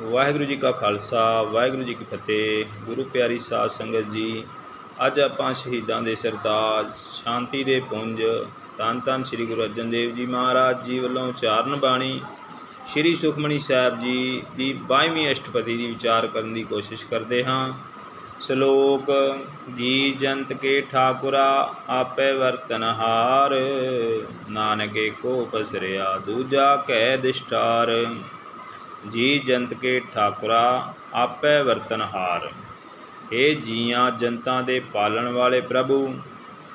ਵਾਹਿਗੁਰੂ ਜੀ ਕਾ ਖਾਲਸਾ, ਵਾਹਿਗੁਰੂ ਜੀ ਕੀ ਫਤਿਹ, ਗੁਰੂ ਪਿਆਰੀ ਸਾਧ ਸੰਗਤ ਜੀ। ਅੱਜ ਆਪਾਂ ਸ਼ਹੀਦਾਂ ਦੇ ਸਰਤਾਜ ਸ਼ਾਂਤੀ ਦੇ ਪੁੰਜ ਧੰਨ ਧੰਨ ਸ੍ਰੀ ਗੁਰੂ ਅਰਜਨ ਦੇਵ ਜੀ ਮਹਾਰਾਜ ਜੀ ਵੱਲੋਂ ਉਚਾਰਨ ਬਾਣੀ ਸ੍ਰੀ ਸੁਖਮਨੀ ਸਾਹਿਬ ਜੀ ਦੀ 22ਵੀਂ ਅਸ਼ਟਪਦੀ ਦੀ ਵਿਚਾਰ ਕਰਨ ਦੀ ਕੋਸ਼ਿਸ਼ ਕਰਦੇ ਹਾਂ। ਸ਼ਲੋਕ ਜੀ ਜੰਤ ਕੇ ਠਾਕੁਰਾ, ਆਪੇ ਵਰਤਨਹਾਰ ਨਾਨਕੇ ਕੋ ਪਸਰਿਆ ਦੂਜਾ ਕਹਿ ਦਿਸ਼ਟਾਰ। ਜੀ ਜੰਤ ਕੇ ਠਾਕੁਰਾ, ਆਪੇ ਵਰਤਨਹਾਰ ਏ ਜੀਆਂ ਜਨਤਾ ਦੇ ਪਾਲਣ ਵਾਲੇ ਪ੍ਰਭੂ,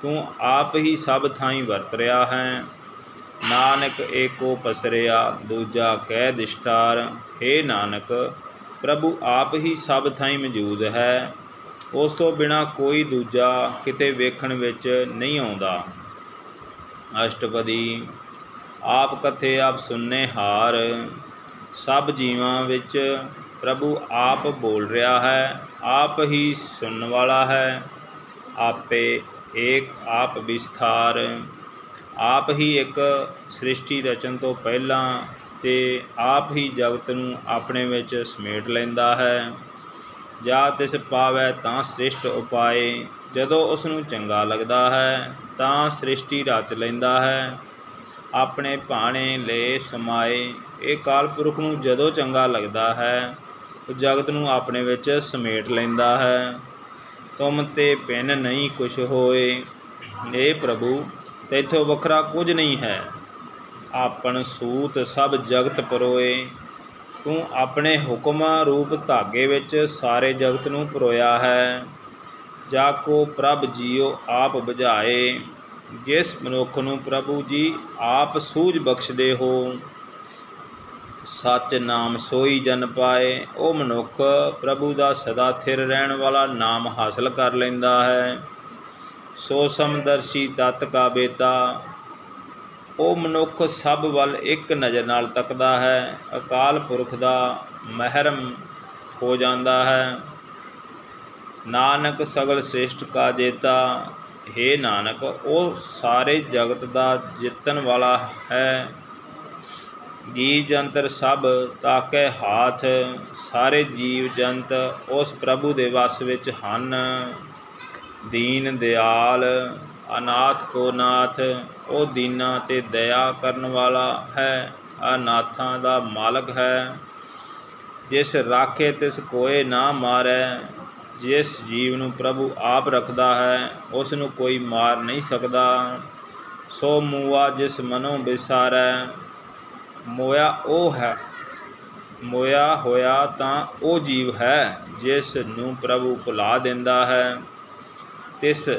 ਤੂੰ ਆਪ ਹੀ ਸਭ ਥਾਈਂ ਵਰਤ ਰਿਹਾ ਹੈ। ਨਾਨਕ ਏਕੋ ਪਸਰਿਆ, ਦੂਜਾ ਕਹਿ ਦਿਸ਼ਟਾਰ। ਏ ਨਾਨਕ, ਪ੍ਰਭੂ ਆਪ ਹੀ ਸਭ ਥਾਈਂ ਮੌਜੂਦ ਹੈ। ਉਸ ਤੋਂ ਬਿਨਾ ਕੋਈ ਦੂਜਾ ਕਿਤੇ ਵੇਖਣ ਵਿੱਚ ਨਹੀਂ ਆਉਂਦਾ। ਅਸ਼ਟਪਦੀ, ਆਪ ਕਥੇ ਆਪ ਸੁਨਨੇ ਹਾਰ। ਸਭ ਜੀਵਾਂ ਵਿੱਚ ਪ੍ਰਭੂ ਆਪ ਬੋਲ ਰਿਹਾ ਹੈ, ਆਪ ਹੀ ਸੁਣਨ ਵਾਲਾ ਹੈ। ਆਪੇ ਏਕ ਆਪ ਵਿਸਥਾਰ। ਆਪ ਹੀ ਇੱਕ ਸ੍ਰਿਸ਼ਟੀ ਰਚਨ ਤੋਂ ਪਹਿਲਾਂ ਤੇ ਆਪ ਹੀ ਜਗਤ ਨੂੰ ਆਪਣੇ ਵਿੱਚ ਸਮੇਟ ਲੈਂਦਾ ਹੈ। ਜਾਂ ਤਿਸ ਪਾਵੈ ਤਾਂ ਸ੍ਰਿਸ਼ਟ ਉਪਾਏ, ਜਦੋਂ ਉਸ ਨੂੰ ਚੰਗਾ ਲੱਗਦਾ ਹੈ, ਤਾਂ ਸ੍ਰਿਸ਼ਟੀ ਰਚ ਲੈਂਦਾ ਹੈ। ਆਪਣੇ ਭਾਣੇ ਲੈ ਸਮਾਏ ਇਹ ਕਾਲ ਪੁਰਖ ਨੂੰ ਜਦੋਂ ਚੰਗਾ ਲੱਗਦਾ ਹੈ ਉਹ ਜਗਤ ਨੂੰ ਆਪਣੇ ਵਿੱਚ ਸਮੇਟ ਲੈਂਦਾ ਹੈ। ਤੁਮ ਤੇ ਪਿੰਨ ਨਹੀਂ ਕੁਛ ਹੋਏ। ਇਹ ਪ੍ਰਭੂ, ਤੇਥੋਂ ਵੱਖਰਾ ਕੁਝ ਨਹੀਂ ਹੈ। ਆਪਣ ਸੂਤ ਸਭ ਜਗਤ ਪਰੋਏ। ਤੂੰ ਆਪਣੇ ਹੁਕਮਾਂ ਰੂਪ ਧਾਗੇ ਵਿੱਚ ਸਾਰੇ ਜਗਤ ਨੂੰ ਪਰੋਇਆ ਹੈ। ਜਾ ਕੋ ਪ੍ਰਭ ਜੀਓ ਆਪ ਬੁਝਾਏ। ਜਿਸ ਮਨੁੱਖ ਨੂੰ ਪ੍ਰਭੂ ਜੀ ਆਪ ਸੂਝ ਬਖਸ਼ਦੇ ਹੋ। ਸੱਚ ਨਾਮ ਸੋਈ ਜਨ ਪਾਏ, ਉਹ ਮਨੁੱਖ ਪ੍ਰਭੂ ਦਾ ਸਦਾ ਥਿਰ ਰਹਿਣ ਵਾਲਾ ਨਾਮ ਹਾਸਲ ਕਰ ਲੈਂਦਾ ਹੈ। ਸੋ ਸਮਦਰਸ਼ੀ ਤਤ ਕਾ ਬੇਤਾ, ਉਹ ਮਨੁੱਖ ਸਭ ਵੱਲ ਇੱਕ ਨਜ਼ਰ ਨਾਲ ਤੱਕਦਾ ਹੈ। ਅਕਾਲ ਪੁਰਖ ਦਾ ਮਹਿਰਮ ਹੋ ਜਾਂਦਾ ਹੈ। ਨਾਨਕ ਸਗਲ ਸ੍ਰੇਸ਼ਟ ਕਾ ਜੇਤਾ, ਹੈ ਨਾਨਕ, ਉਹ ਸਾਰੇ ਜਗਤ ਦਾ ਜਿੱਤਣ ਵਾਲਾ ਹੈ। ਜੀ ਜੰਤਰ ਸਭ ਤਾਕੇ ਹਾਥ, ਸਾਰੇ ਜੀਵ ਜੰਤ ਉਸ ਪ੍ਰਭੂ ਦੇ ਵਸ ਵਿੱਚ ਹਨ। ਦੀਨ ਦਿਆਲ, ਅਨਾਥ ਕੋ ਨਾਥ, ਉਹ ਦੀਨਾ ਤੇ ਦਇਆ ਕਰਨ ਵਾਲਾ ਹੈ, ਅਨਾਥਾਂ ਦਾ ਮਾਲਕ ਹੈ। ਜਿਸ ਰਾਖੇ ਤਿਸ ਕੋਏ ਨਾ ਮਾਰੈ, ਜਿਸ ਜੀਵ ਨੂੰ ਪ੍ਰਭੂ ਆਪ ਰੱਖਦਾ ਹੈ, ਉਸ ਨੂੰ ਕੋਈ ਮਾਰ ਨਹੀਂ ਸਕਦਾ। ਸੋ ਮੂਆ ਜਿਸ ਮਨੋਂ ਵਿਸਾਰੈ ਮੋਇਆ ਉਹ ਹੈ। ਮੋਇਆ ਹੋਇਆ ਤਾਂ ਉਹ ਜੀਵ ਹੈ, ਜਿਸ ਨੂੰ ਪ੍ਰਭੂ ਭੁਲਾ ਦਿੰਦਾ ਹੈ। ਤਿਸ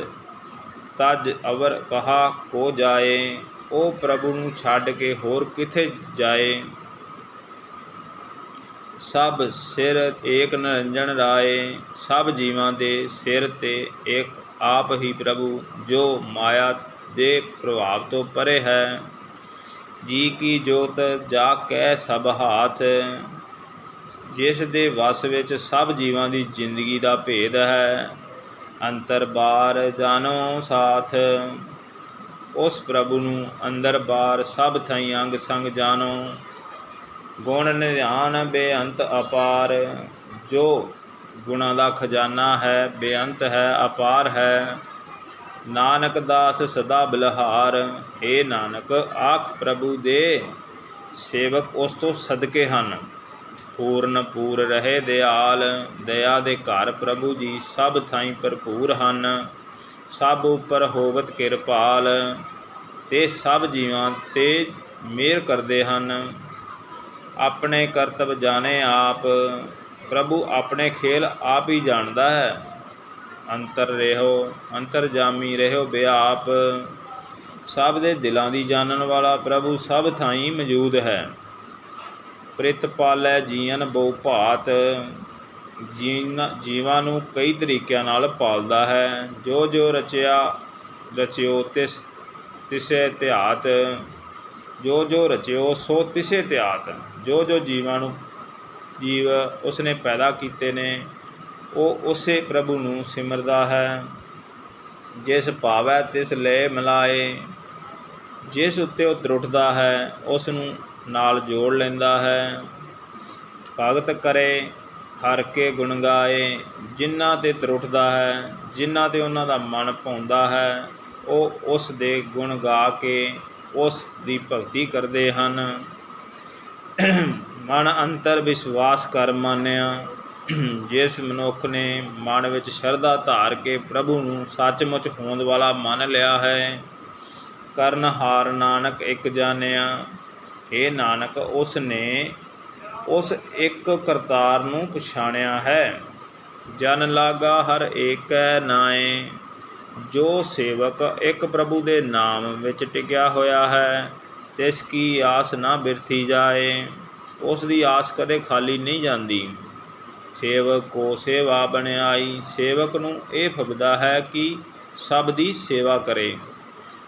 ਤਜ ਅਵਰ ਕਹਾ ਕੋ ਜਾਏ, ਉਹ ਪ੍ਰਭੂ ਨੂੰ ਛੱਡ ਕੇ ਹੋਰ ਕਿਥੇ ਜਾਏ? ਸਭ ਸਿਰ ਏਕ ਨਿਰੰਜਨ ਰਾਏ, ਸਭ ਜੀਵਾਂ ਦੇ ਸਿਰ ਤੇ ਇੱਕ ਆਪ ਹੀ ਪ੍ਰਭੂ, ਜੋ ਮਾਇਆ ਦੇ ਪ੍ਰਭਾਵ ਤੋਂ ਪਰੇ ਹੈ। ਜੀ ਕੀ ਜੋਤ ਜਾ ਕਹਿ ਸਭ ਹਾਥ, ਜਿਸ ਦੇ ਵਸ ਵਿੱਚ ਸਭ ਜੀਵਾਂ ਦੀ ਜ਼ਿੰਦਗੀ ਦਾ ਭੇਦ ਹੈ, ਅੰਤਰ ਬਾਰ ਜਾਣੋ ਸਾਥ। ਉਸ ਪ੍ਰਭੂ ਨੂੰ ਅੰਦਰ ਬਾਰ ਸਭ ਥਾਈ ਅੰਗ ਸੰਗ ਜਾਣੋ। ਗੁਣ ਨਿਧਾਨ ਬੇਅੰਤ ਅਪਾਰ, ਜੋ ਗੁਣਾਂ ਦਾ ਖਜ਼ਾਨਾ ਹੈ, ਬੇਅੰਤ ਹੈ, ਅਪਾਰ ਹੈ। ਨਾਨਕ ਦਾਸ ਸਦਾ ਬਲਹਾਰ ਏ ਨਾਨਕ, ਆਖ ਪ੍ਰਭੂ ਦੇ, ਸੇਵਕ ਉਸ ਤੋਂ ਸਦਕੇ ਹਨ। ਪੂਰਨ ਪੂਰ ਰਹੇ ਦਿਆਲ, ਦਇਆ ਦੇ ਘਰ ਪ੍ਰਭੂ ਜੀ ਸਭ ਥਾਈਂ ਭਰਪੂਰ ਹਨ। ਸਭ ਉੱਪਰ ਹੋਵਤ ਕਿਰਪਾਲ, ਤੇ ਸਭ ਜੀਵਾਂ ਤੇ ਮਿਹਰ ਕਰਦੇ ਹਨ। ਆਪਣੇ ਕਰਤਵ ਜਾਣੇ ਆਪ, ਪ੍ਰਭੂ ਆਪਣੇ ਖੇਲ ਆਪ ਹੀ ਜਾਣਦਾ ਹੈ। ਅੰਤਰ ਰਹਿਓ ਅੰਤਰਜਾਮੀ ਰਹਿਓ ਬਿਆਪ। ਸਭ ਦੇ ਦਿਲਾਂ ਦੀ ਜਾਣਨ ਵਾਲਾ ਪ੍ਰਭੂ ਸਭ ਥਾਈਂ ਮੌਜੂਦ ਹੈ। ਪ੍ਰਿਤ ਪਾਲੈ ਜੀਵਨ ਬਹੁ ਭਾਤ। ਜੀਵਾਂ ਨੂੰ ਕਈ ਤਰੀਕਿਆਂ ਨਾਲ ਪਾਲਦਾ ਹੈ। ਜੋ ਜੋ ਰਚਿਆ, ਰਚਿਓ ਤਿਸ, ਤਿਸੇ ਧਿਆਤ ਜੋ ਜੋ ਰਚਿਓ ਸੋ ਤਿਸੇ ਧਿਆਤ ਜੋ ਜੋ ਜੀਵਾਂ ਨੂੰ, ਜੀਵ ਉਸਨੇ ਪੈਦਾ ਕੀਤੇ ਨੇ ਉਹ ਉਸੇ ਪ੍ਰਭੂ ਨੂੰ ਸਿਮਰਦਾ ਹੈ। ਜਿਸ ਭਾਵੈ ਤਿਸ ਲੈ ਮਿਲਾਏ। ਜਿਸ ਉੱਤੇ ਉਹ ਤਰੁੱਟਦਾ ਹੈ, ਉਸ ਨੂੰ ਨਾਲ ਜੋੜ ਲੈਂਦਾ ਹੈ। ਭਗਤ ਕਰੇ, ਹਰ ਕੇ ਗੁਣ ਗਾਏ। ਜਿਨ੍ਹਾਂ ਤੇ ਤਰੁੱਟਦਾ ਹੈ, ਜਿਨ੍ਹਾਂ ਤੇ ਉਹਨਾਂ ਦਾ ਮਨ ਪਾਉਂਦਾ ਹੈ, ਉਹ ਉਸ ਦੇ ਗੁਣ ਗਾ ਕੇ ਉਸ ਦੀ ਭਗਤੀ ਕਰਦੇ ਹਨ। ਮਨ ਅੰਤਰ ਵਿਸ਼ਵਾਸ ਕਰ ਮਾਨਿਆ। ਜਿਸ ਮਨੁੱਖ ਨੇ ਮਨ ਵਿੱਚ ਸ਼ਰਧਾ ਧਾਰ ਕੇ ਪ੍ਰਭੂ ਨੂੰ ਸੱਚਮੁੱਚ ਹੋਂਦ ਵਾਲਾ ਮੰਨ ਲਿਆ ਹੈ, ਕਰਨ ਹਾਰ ਨਾਨਕ ਇੱਕ ਜਾਣਿਆ ਇਹ ਨਾਨਕ ਉਸ ਨੇ ਉਸ ਇੱਕ ਕਰਤਾਰ ਨੂੰ ਪਛਾਣਿਆ ਹੈ। ਜਨ ਲਾਗਾ ਹਰ ਏਕੈ ਨਾਏ, ਜੋ ਸੇਵਕ ਇੱਕ ਪ੍ਰਭੂ ਦੇ ਨਾਮ ਵਿੱਚ ਟਿਕਿਆ ਹੋਇਆ ਹੈ, ਤਿਸ ਕੀ ਆਸ ਨਾ ਬਿਰਥੀ ਜਾਏ, ਉਸ ਦੀ ਆਸ ਕਦੇ ਖਾਲੀ ਨਹੀਂ ਜਾਂਦੀ। ਸੇਵਕ ਕੋ ਸੇਵਾ ਬਣਾਈ, ਸੇਵਕ ਨੂੰ ਇਹ ਫਬਦਾ ਹੈ ਕਿ ਸਭ ਦੀ ਸੇਵਾ ਕਰੇ।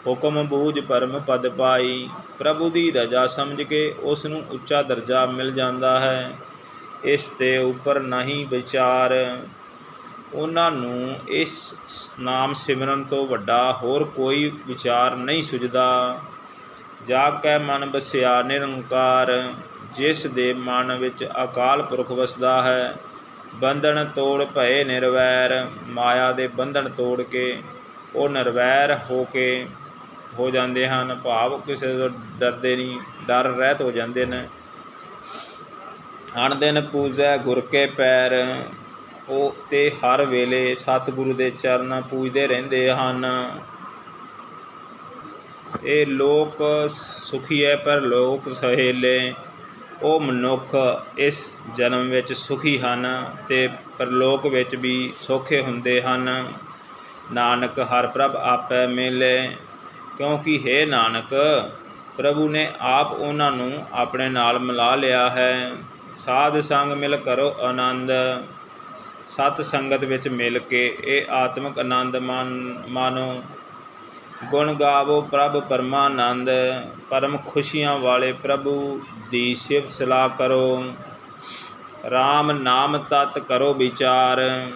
ਹੁਕਮ ਬੂਝ ਪਰਮ ਪਦ ਪਾਈ, ਪ੍ਰਭੂ ਦੀ ਰਜਾ ਸਮਝ ਕੇ ਉਸ ਨੂੰ ਉੱਚਾ ਦਰਜਾ ਮਿਲ ਜਾਂਦਾ ਹੈ। ਇਸ ਤੇ ਉੱਪਰ ਨਹੀਂ ਵਿਚਾਰ। ਉਹਨਾਂ ਨੂੰ ਇਸ ਨਾਮ ਸਿਮਰਨ ਤੋਂ ਵੱਡਾ ਹੋਰ ਕੋਈ ਵਿਚਾਰ ਨਹੀਂ ਸੁਝਦਾ। ਜਾ ਕੇ ਮਨ ਬਸਿਆ ਨਿਰੰਕਾਰ, ਜਿਸ ਦੇ ਮਨ ਵਿੱਚ ਅਕਾਲ ਪੁਰਖ ਵਸਦਾ ਹੈ ਬੰਧਨ ਤੋੜ ਭਏ ਨਿਰਵੈਰ, ਮਾਇਆ ਦੇ ਬੰਧਨ ਤੋੜ ਕੇ ਉਹ ਨਿਰਵੈਰ ਹੋ ਕੇ ਹੋ ਜਾਂਦੇ ਹਨ। ਭਾਵ ਕਿਸੇ ਤੋਂ ਡਰਦੇ ਨਹੀਂ, ਡਰ ਰਹਿਤ ਹੋ ਜਾਂਦੇ ਨੇ। ਹਣ ਦਿਨ ਪੂਜੈ ਗੁਰ ਕੇ ਪੈਰ, ਉਹ ਤੇ ਹਰ ਵੇਲੇ ਸਤਿਗੁਰੂ ਦੇ ਚਰਨ ਪੂਜਦੇ ਰਹਿੰਦੇ ਹਨ। ਇਹ ਲੋਕ ਸੁਖੀ ਹੈ ਪਰ ਲੋਕ ਸਹੇਲੇ ਉਹ ਮਨੁੱਖ ਇਸ ਜਨਮ ਵਿੱਚ ਸੁਖੀ ਹਨ ਤੇ ਪਰਲੋਕ ਵਿੱਚ ਵੀ ਸੌਖੇ ਹੁੰਦੇ ਹਨ। ਨਾਨਕ, ਹਰ ਪ੍ਰਭ ਆਪੈ ਮਿਲੇ, ਕਿਉਂਕਿ ਹੈ ਨਾਨਕ, ਪ੍ਰਭੂ ਨੇ ਆਪ ਉਹਨਾਂ ਨੂੰ ਆਪਣੇ ਨਾਲ ਮਿਲਾ ਲਿਆ ਹੈ। ਸਾਧ ਸੰਗ ਮਿਲ ਕਰੋ ਆਨੰਦ, ਸਤ ਸੰਗਤ ਵਿੱਚ ਮਿਲ ਕੇ ਇਹ ਆਤਮਿਕ ਆਨੰਦ ਮਾਨ, ਮਾਨੋ ਗੁਣ ਗਾਵੋ ਪ੍ਰਭ ਪਰਮਾਨੰਦ, ਪਰਮ ਖੁਸ਼ੀਆਂ ਵਾਲੇ ਪ੍ਰਭੂ ਦੀ ਸਿਫਤ ਸਲਾਹ ਕਰੋ। RAM ਨਾਮ ਤਤ ਕਰੋ ਵਿਚਾਰ,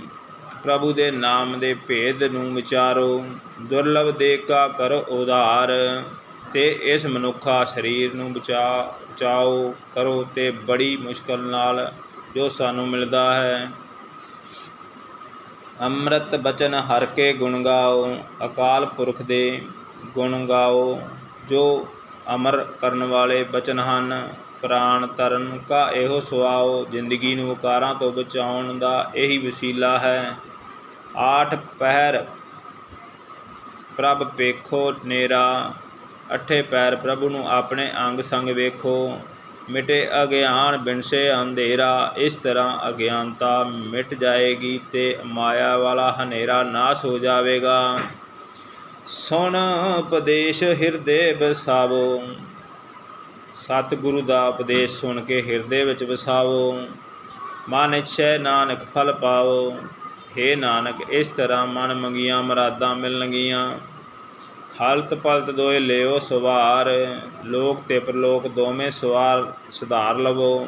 ਪ੍ਰਭੂ ਦੇ ਨਾਮ ਦੇ ਭੇਦ ਨੂੰ ਵਿਚਾਰੋ। ਦੁਰਲਭ ਦੇ ਕਾ ਕਰੋ ਉਧਾਰ, ਤੇ ਇਸ ਮਨੁੱਖਾ ਸਰੀਰ ਨੂੰ ਬਚਾ, ਬਚਾਓ, ਕਰੋ ਤੇ ਬੜੀ ਮੁਸ਼ਕਲ ਨਾਲ ਜੋ ਸਾਨੂੰ ਮਿਲਦਾ ਹੈ। ਅੰਮ੍ਰਿਤ ਬਚਨ ਹਰ ਕੇ ਗੁਣ ਗਾਓ, ਅਕਾਲ ਪੁਰਖ ਦੇ ਗੁਣ ਗਾਓ। ਜੋ ਅਮਰ ਕਰਨ ਵਾਲੇ ਬਚਨ ਹਨ, ਪ੍ਰਾਣ ਤਰਨ ਕਾ ਇਹੋ ਸੁਆਓ। ਜ਼ਿੰਦਗੀ ਨੂੰ ਵਿਕਾਰਾਂ ਤੋਂ ਬਚਾਉਣ ਦਾ ਇਹੀ ਵਸੀਲਾ ਹੈ। ਆਠ ਪਹਿਰ ਪ੍ਰਭ ਪੇਖੋ ਨੇਰਾ, ਅਠੇ ਪੈਰ ਪ੍ਰਭੂ ਨੂੰ ਆਪਣੇ ਅੰਗ ਸੰਗ ਵੇਖੋ। ਮਿਟੇ ਅਗਿਆਨ ਬਿਨਸੇ ਅੰਧੇਰਾ, ਇਸ ਤਰ੍ਹਾਂ ਅਗਿਆਨਤਾ ਮਿਟ ਜਾਏਗੀ ਤੇ ਮਾਇਆ ਵਾਲਾ ਹਨੇਰਾ ਨਾਸ ਹੋ ਜਾਵੇਗਾ। ਸੁਣ ਉਪਦੇਸ਼ ਹਿਰਦੇ ਬਸਾਵੋ ਸਤਿਗੁਰੂ ਦਾ ਉਪਦੇਸ਼ ਸੁਣ ਕੇ ਹਿਰਦੇ ਵਿੱਚ ਵਸਾਵੋ। ਮਨ ਇਛੈ ਨਾਨਕ ਫਲ ਪਾਵੋ हे ਨਾਨਕ, ਇਸ ਤਰ੍ਹਾਂ ਮਨ ਮੰਗੀਆਂ ਮਰਾਦਾਂ ਮਿਲਣਗੀਆਂ। ਹਲਤ ਪਲਤ ਦੋਏ ਲਿਓ ਸਵਾਰ, ਲੋਕ ਤੇ ਪ੍ਰਲੋਕ ਦੋਵੇਂ ਸਵਾਰ, ਸੁਧਾਰ ਲਵੋ।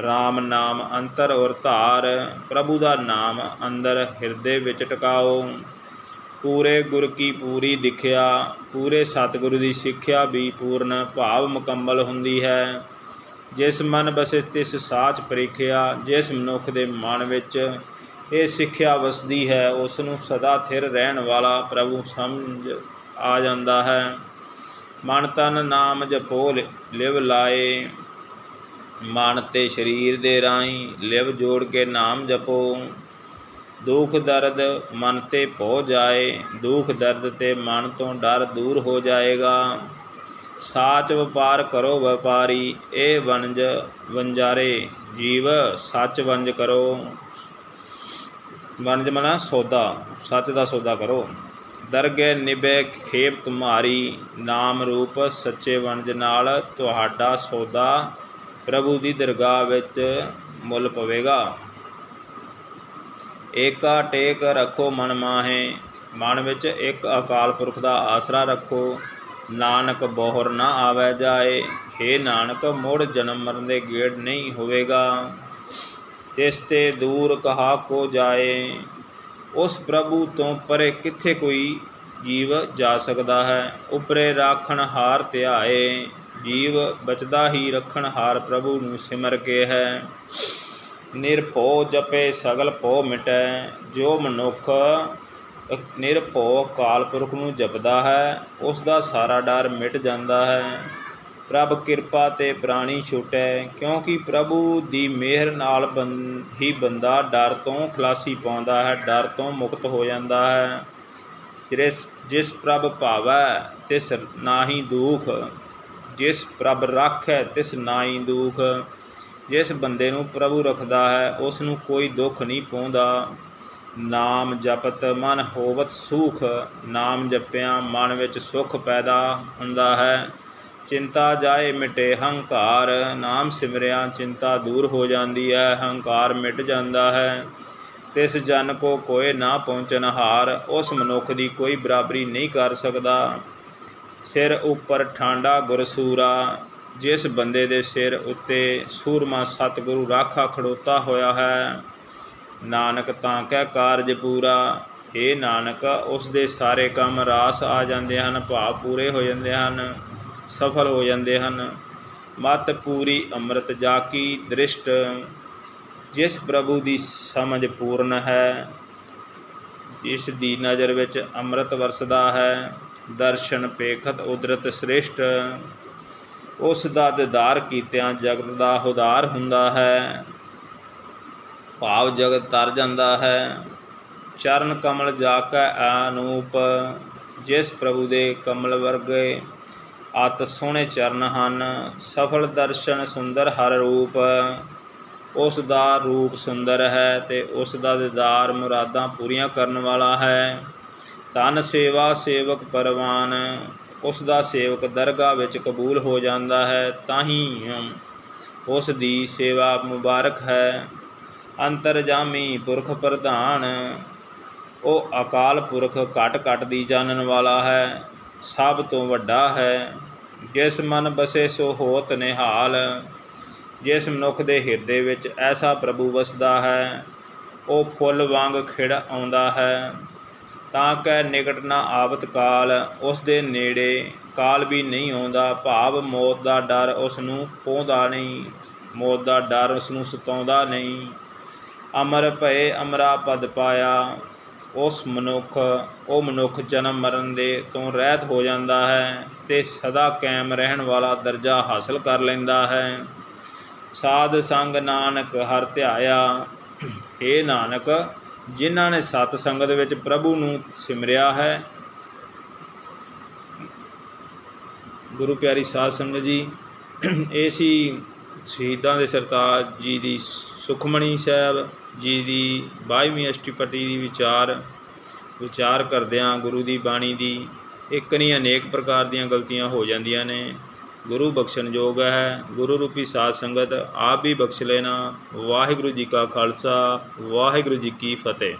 RAM ਨਾਮ ਅੰਤਰ ਔਰ ਧਾਰ, ਪ੍ਰਭੂ ਦਾ ਨਾਮ ਅੰਦਰ ਹਿਰਦੇ ਵਿੱਚ ਟਿਕਾਓ। ਪੂਰੇ ਗੁਰ ਕੀ ਪੂਰੀ ਦਿਖਿਆ, ਪੂਰੇ ਸਤਿਗੁਰੂ ਦੀ ਸਿੱਖਿਆ ਵੀ ਪੂਰਨ ਭਾਵ ਮੁਕੰਮਲ ਹੁੰਦੀ ਹੈ। ਜਿਸ ਮਨ ਬਸੇ ਤਿਸ ਸਾਚ ਪ੍ਰੀਖਿਆ, ਜਿਸ ਮਨੁੱਖ ਦੇ ਮਨ ਵਿੱਚ ਇਹ ਸਿੱਖਿਆ ਵਸਦੀ ਹੈ, ਉਸ ਨੂੰ ਸਦਾ ਥਿਰ ਰਹਿਣ ਵਾਲਾ ਪ੍ਰਭੂ ਸਮਝ ਆ ਜਾਂਦਾ ਹੈ। ਮਨ ਤਨ ਨਾਮ ਜਪੋ ਲਿਵ ਲਾਏ। ਮਨ ਤੇ ਸਰੀਰ ਦੇ ਰਾਹੀਂ ਲਿਵ ਜੋੜ ਕੇ ਨਾਮ ਜਪੋ। ਦੁੱਖ ਦਰਦ ਮਨ ਤੇ ਪਹੁ ਜਾਏ। ਦੁੱਖ ਦਰਦ ਤੇ ਮਨ ਤੋਂ ਡਰ ਦੂਰ ਹੋ ਜਾਏਗਾ। ਸਾਚ ਵਪਾਰ ਕਰੋ ਵਪਾਰੀ, ਇਹ ਵਣਜ ਵੰਜਾਰੇ ਜੀਵ ਸੱਚ ਵੰਜ ਕਰੋ। ਵਣਜ ਮਨਾ ਸੌਦਾ, ਸੱਚ ਦਾ ਸੌਦਾ ਕਰੋ। ਦਰਗਹਿ ਨਿਭੈ ਖੇਪ ਤੁਮਾਰੀ ਨਾਮ ਰੂਪ ਸੱਚੇ ਵਣਜ ਨਾਲ ਤੁਹਾਡਾ ਸੌਦਾ ਪ੍ਰਭੂ ਦੀ ਦਰਗਾਹ ਵਿੱਚ ਮੁੱਲ ਪਵੇਗਾ। ਏਕਾ ਟੇਕ ਰੱਖੋ ਮਨ ਮਾਹੇ, ਮਨ ਵਿੱਚ ਇੱਕ ਅਕਾਲ ਪੁਰਖ ਦਾ ਆਸਰਾ ਰੱਖੋ। ਨਾਨਕ ਬੋਹਰ ਨਾ ਆਵੇ ਜਾਏ हे ਨਾਨਕ, ਮੁੜ ਜਨਮ ਮਰਨ ਦੇ ਗੇੜ ਨਹੀਂ ਹੋਵੇਗਾ। ਤਿਸ ਤੇ ਦੂਰ ਕਹਾ ਕੋ ਜਾਏ ਉਸ ਪ੍ਰਭੂ ਤੋਂ ਪਰੇ ਕਿੱਥੇ ਕੋਈ ਜੀਵ ਜਾ ਸਕਦਾ ਹੈ? ਉਪਰੇ ਰਾਖਣ ਹਾਰ ਧਿਆਏ, ਜੀਵ ਬਚਦਾ ਹੀ ਰੱਖਣ ਹਾਰ ਪ੍ਰਭੂ ਨੂੰ ਸਿਮਰ ਕੇ ਹੈ। ਨਿਰਭਉ ਜਪੇ ਸਗਲ ਭਉ ਮਿਟੈ, ਜੋ ਮਨੁੱਖ ਨਿਰਭਉ ਕਾਲ ਪੁਰਖ ਨੂੰ ਜਪਦਾ ਹੈ, ਉਸ ਦਾ ਸਾਰਾ ਡਰ ਮਿਟ ਜਾਂਦਾ ਹੈ। ਪ੍ਰਭ ਕਿਰਪਾ ਤੇ ਪ੍ਰਾਣੀ ਛੁਟੈ, ਕਿਉਂਕਿ ਪ੍ਰਭੂ ਦੀ ਮਿਹਰ ਨਾਲ ਬੰ- ਹੀ ਬੰਦਾ ਡਰ ਤੋਂ ਖਲਾਸੀ ਪਾਉਂਦਾ ਹੈ, ਡਰ ਤੋਂ ਮੁਕਤ ਹੋ ਜਾਂਦਾ ਹੈ। ਜਿਸ ਜਿਸ ਪ੍ਰਭ ਭਾਵੈ, ਤਿਸ ਨਾਹੀ ਦੁਖ। ਜਿਸ ਪ੍ਰਭ ਰਾਖੈ, ਤਿਸ ਨਾਹੀ ਦੁਖ। ਜਿਸ ਬੰਦੇ ਨੂੰ ਪ੍ਰਭੂ ਰੱਖਦਾ ਹੈ ਉਸ ਨੂੰ ਕੋਈ ਦੁੱਖ ਨਹੀਂ ਪਾਉਂਦਾ। ਨਾਮ ਜਪਤ ਮਨ ਹੋਵਤ ਸੂਖ, ਨਾਮ ਜਪਿਆ ਮਨ ਵਿੱਚ ਸੁਖ ਪੈਦਾ ਹੁੰਦਾ ਹੈ। ਚਿੰਤਾ ਜਾਏ ਮਿਟੇ ਹੰਕਾਰ, ਨਾਮ ਸਿਮਰਿਆ ਚਿੰਤਾ ਦੂਰ ਹੋ ਜਾਂਦੀ ਹੈ, ਹੰਕਾਰ ਮਿਟ ਜਾਂਦਾ ਹੈ। ਤਿਸ ਜਨ ਕੋ ਕੋਏ ਨਾ ਪਹੁੰਚਨ ਹਾਰ, ਉਸ ਮਨੁੱਖ ਦੀ ਕੋਈ ਬਰਾਬਰੀ ਨਹੀਂ ਕਰ ਸਕਦਾ। ਸਿਰ ਉੱਪਰ ਠਾਂਡਾ ਗੁਰਸੂਰਾ, ਜਿਸ ਬੰਦੇ ਦੇ ਸਿਰ ਉੱਤੇ ਸੂਰਮਾ ਸਤਿਗੁਰੂ ਰਾਖਾ ਖੜੋਤਾ ਹੋਇਆ ਹੈ। ਨਾਨਕ ਤਾਂ ਕਹਿ ਕਾਰਜ ਪੂਰਾ ਏ ਨਾਨਕ, ਉਸ ਦੇ ਸਾਰੇ ਕੰਮ ਰਾਸ ਆ ਜਾਂਦੇ ਹਨ, ਭਾਵ ਪੂਰੇ ਹੋ ਜਾਂਦੇ ਹਨ। ਸਫਲ ਹੋ ਜਾਂਦੇ ਹਨ। ਮਤ ਪੂਰੀ ਅੰਮ੍ਰਿਤ ਜਾ ਕੀ ਦ੍ਰਿਸ਼ਟ। ਜਿਸ ਪ੍ਰਭੂ ਦੀ ਸਮਝ ਪੂਰਨ ਹੈ, ਇਸ ਦੀ ਨਜ਼ਰ ਵਿੱਚ ਅੰਮ੍ਰਿਤ ਵਰਸਦਾ ਹੈ। ਦਰਸ਼ਨ ਪੇਖਤ ਉਦਰਤ ਸ੍ਰੇਸ਼ਟ। ਉਸ ਦਾ ਦਿਦਾਰ ਕੀਤਿਆਂ ਜਗਤ ਦਾ ਉਦਾਰ ਹੁੰਦਾ ਹੈ। ਭਾਵ ਜਗਤ ਤਰ ਜਾਂਦਾ ਹੈ। ਚਰਨ ਕਮਲ ਜਾ ਕੈ ਅਨੂਪ। ਜਿਸ ਪ੍ਰਭੂ ਦੇ ਕਮਲ ਵਰਗੇ ਅਤ ਸੋਹਣੇ ਚਰਨ ਹਨ, ਸਫਲ ਦਰਸ਼ਨ ਸੁੰਦਰ ਹਰ ਰੂਪ। ਉਸ ਦਾ ਰੂਪ ਸੁੰਦਰ ਹੈ ਤੇ ਉਸ ਦਾ ਦੀਦਾਰ ਮੁਰਾਦਾਂ ਪੂਰੀਆਂ ਕਰਨ ਵਾਲਾ ਹੈ। ਤਨ ਸੇਵਾ ਸੇਵਕ ਪਰਵਾਨ, ਉਸ ਦਾ ਸੇਵਕ ਦਰਗਾਹ ਵਿੱਚ ਕਬੂਲ ਹੋ ਜਾਂਦਾ ਹੈ ਤਾਂ ਹੀ ਉਸ ਦੀ ਸੇਵਾ ਮੁਬਾਰਕ ਹੈ। ਅੰਤਰਜਾਮੀ ਪੁਰਖ ਪ੍ਰਧਾਨ, ਉਹ ਅਕਾਲ ਪੁਰਖ ਘਟ ਘਟ ਦੀ ਜਾਣਨ ਵਾਲਾ ਹੈ। ਸਭ ਤੋਂ ਵੱਡਾ ਹੈ, ਜਿਸ ਮਨ ਬਸੇ ਸੋ ਹੋਤ ਨਿਹਾਲ। ਜਿਸ ਮਨੁੱਖ ਦੇ ਹਿਰਦੇ ਵਿੱਚ ਐਸਾ ਪ੍ਰਭੂ ਵਸਦਾ ਹੈ, ਉਹ ਫੁੱਲ ਵਾਂਗ ਖਿੜ ਆਉਂਦਾ ਹੈ। ਤਾਂ ਕਿ ਨਿਕਟ ਨਾ ਆਵਤ ਕਾਲ, ਉਸ ਦੇ ਨੇੜੇ ਕਾਲ ਵੀ ਨਹੀਂ ਆਉਂਦਾ। ਭਾਵ ਮੌਤ ਦਾ ਡਰ ਉਸ ਨੂੰ ਪਹੁੰਚਦਾ ਨਹੀਂ, ਮੌਤ ਦਾ ਡਰ ਉਸ ਨੂੰ ਸਤਾਉਂਦਾ ਨਹੀਂ। ਅਮਰ ਭਏ ਅਮਰਾ ਪਦ ਪਾਇਆ ਉਸ ਮਨੁੱਖ, ਉਹ ਮਨੁੱਖ ਜਨਮ ਮਰਨ ਦੇ ਤੋਂ ਰਹਿਤ ਹੋ ਜਾਂਦਾ ਹੈ ਤੇ ਸਦਾ ਕਾਇਮ ਰਹਿਣ ਵਾਲਾ ਦਰਜਾ ਹਾਸਲ ਕਰ ਲੈਂਦਾ ਹੈ। ਸਾਧ ਸੰਗ ਨਾਨਕ ਹਰ ਧਿਆਇਆ। ਏ ਨਾਨਕ, ਜਿਨ੍ਹਾਂ ਨੇ ਸਤ ਸੰਗਤ ਵਿੱਚ ਪ੍ਰਭੂ ਨੂੰ ਸਿਮਰਿਆ ਹੈ। ਗੁਰੂ ਪਿਆਰੀ ਸਾਧ ਸੰਗਤ ਜੀ, ਇਹ ਸੀ ਸ਼ਹੀਦਾਂ ਦੇ ਸਰਤਾਜ ਜੀ ਦੀ ਸੁਖਮਣੀ ਸਾਹਿਬ। ਜੀ ਦੀ 22ਵੀਂ ਅਸ਼ਟਪਟੀ ਦੀ ਵਿਚਾਰ ਵਿਚਾਰ ਕਰਦਿਆਂ ਗੁਰੂ ਦੀ ਬਾਣੀ ਦੀ ਇੱਕ ਨਹੀਂ ਅਨੇਕ ਪ੍ਰਕਾਰ ਦੀਆਂ ਗਲਤੀਆਂ ਹੋ ਜਾਂਦੀਆਂ ਨੇ। ਗੁਰੂ ਬਖਸ਼ਣਯੋਗ ਹੈ, ਗੁਰੂ ਰੂਪੀ ਸਾਧ ਸੰਗਤ ਆਪ ਵੀ ਬਖਸ਼ ਲੈਣਾ। ਵਾਹਿਗੁਰੂ ਜੀ ਕਾ ਖਾਲਸਾ, ਵਾਹਿਗੁਰੂ ਜੀ ਕੀ ਫਤਿਹ।